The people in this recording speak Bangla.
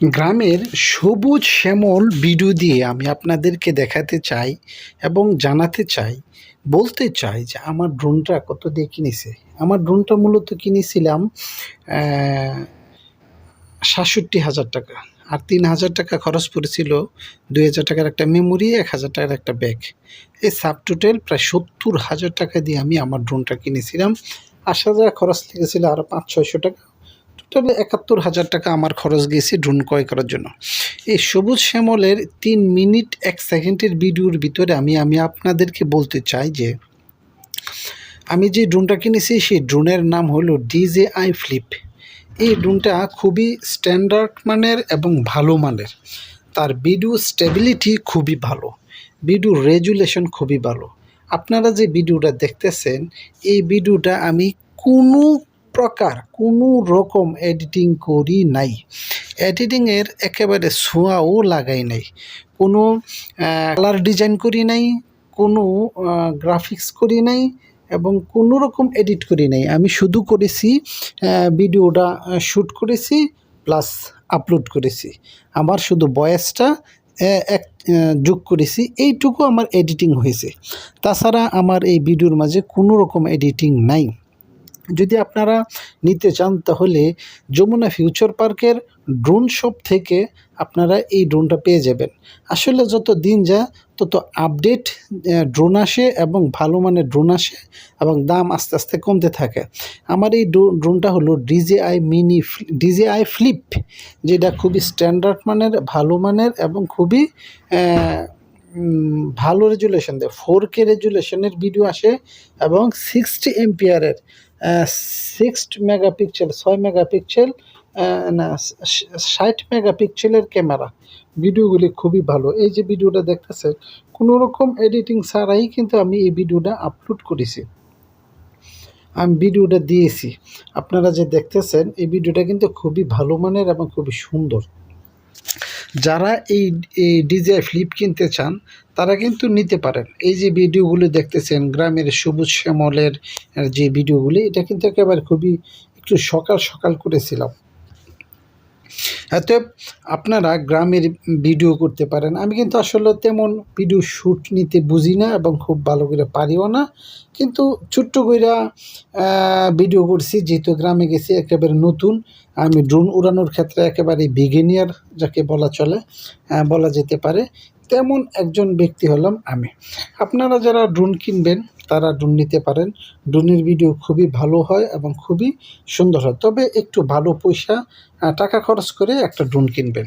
গ্রামের সবুজ শ্যামল ভিডিও দিয়ে আমি আপনাদেরকে দেখাতে চাই এবং জানাতে চাই, বলতে চাই যে আমার ড্রোনটা কত দিয়ে কিনেছে। আমার ড্রোনটা মূলত কিনেছিলাম সাতষট্টি হাজার টাকা। আর তিন হাজার টাকা খরচ পড়েছিল দুই হাজার টাকার একটা মেমোরি, এক হাজার টাকার একটা ব্যাগ। এই সাব টোটাল প্রায় সত্তর হাজার টাকা দিয়ে আমি আমার ড্রোনটা কিনেছিলাম। আসা যাওয়া খরচ লেগেছিল আরও পাঁচ ছয়শো টাকা। টোটালি একাত্তর হাজার টাকা আমার খরচ গিয়েছে ড্রোন ক্রয় করার জন্য। এই সবুজ শ্যামলের তিন মিনিট এক সেকেন্ডের ভিডিওর ভিতরে আমি আমি আপনাদেরকে বলতে চাই যে, আমি যে ড্রোনটা কিনেছি, সেই ড্রোনের নাম হলো ডিজে আই ফ্লিপ। এই ড্রোনটা খুবই স্ট্যান্ডার্ড মানের এবং ভালো মানের। তার ভিডিও স্টেবিলিটি খুবই ভালো। ভিডিও রেজুলেশন খুবই ভালো। আপনারা যে ভিডিওটা দেখতেছেন, এই ভিডিওটা আমি কোনো প্রকার কোনো রকম এডিটিং করি নাই। এডিটিংয়ের একেবারে ছোঁয়াও লাগাই নাই। কোনো কালার ডিজাইন করি নাই, কোনো গ্রাফিক্স করি নাই এবং কোনো রকম এডিট করি নাই। আমি শুধু করেছি ভিডিওটা শ্যুট করেছি প্লাস আপলোড করেছি। আমার শুধু বয়েসটা এক যোগ করেছি, এইটুকু আমার এডিটিং হয়েছে। তাছাড়া আমার এই ভিডিওর মাঝে কোনো রকম এডিটিং নাই। যদি আপনারা নিতে চান তাহলে যমুনা ফিউচার পার্কের ড্রোন শপ থেকে আপনারা এই ড্রোনটা পেয়ে যাবেন। আসলে যত দিন যায়, তত আপডেট ড্রোন আসে এবং ভালো মানের ড্রোন আসে এবং দাম আস্তে আস্তে কমতে থাকে। আমার এই ড্রো- ড্রোনটা হলো ডিজেআই মিনি ডিজেআই ফ্লিপ, যেটা খুবই স্ট্যান্ডার্ড মানের, ভালো মানের এবং খুবই ভালো রেজুলেশন দেয়। ফোর কে রেজুলেশনের ভিডিও আসে এবং সিক্সটি এমপিয়ারের সিক্স মেগাপিক্সেল ছয় মেগাপিক্সেল না, ষাট মেগাপিক্সেলের ক্যামেরা ভিডিওগুলি খুবই ভালো। এই যে ভিডিওটা দেখতেছেন কোনো রকম এডিটিং ছাড়াই কিন্তু আমি এই ভিডিওটা আপলোড করেছি। আমি ভিডিওটা দিয়েছি। আপনারা যে দেখতেছেন, এই ভিডিওটা কিন্তু খুবই ভালো মানের এবং খুবই সুন্দর। যারা এই এই ডিজে ফ্লিপ কিনতে চান, তারা কিন্তু নিতে পারেন। এই যে ভিডিওগুলো দেখতেছেন, গ্রামের সবুজ শ্যামলের যে ভিডিওগুলি, এটা কিন্তু একেবারে খুবই একটু সকাল সকাল করেছিলাম। এতে আপনারা গ্রামের ভিডিও করতে পারেন। আমি কিন্তু আসলে তেমন ভিডিও শ্যুট নিতে বুঝি না এবং খুব ভালো করে পারিও না। কিন্তু ছোট্ট কইরা ভিডিও করছি, যেহেতু গ্রামে গেছি, একেবারে নতুন। আমি ড্রোন উড়ানোর ক্ষেত্রে একেবারে বিগিনিয়ার যাকে বলা চলে বলা যেতে পারে। তেমন একজন ব্যক্তি হলাম আমি। আপনারা যারা ড্রোন কিনবেন, তারা ড্রোন নিতে পারেন। ড্রোনের ভিডিও খুবই ভালো হয় এবং খুবই সুন্দর হয়। তবে একটু ভালো পয়সা টাকা খরচ করে একটা ড্রোন কিনবেন।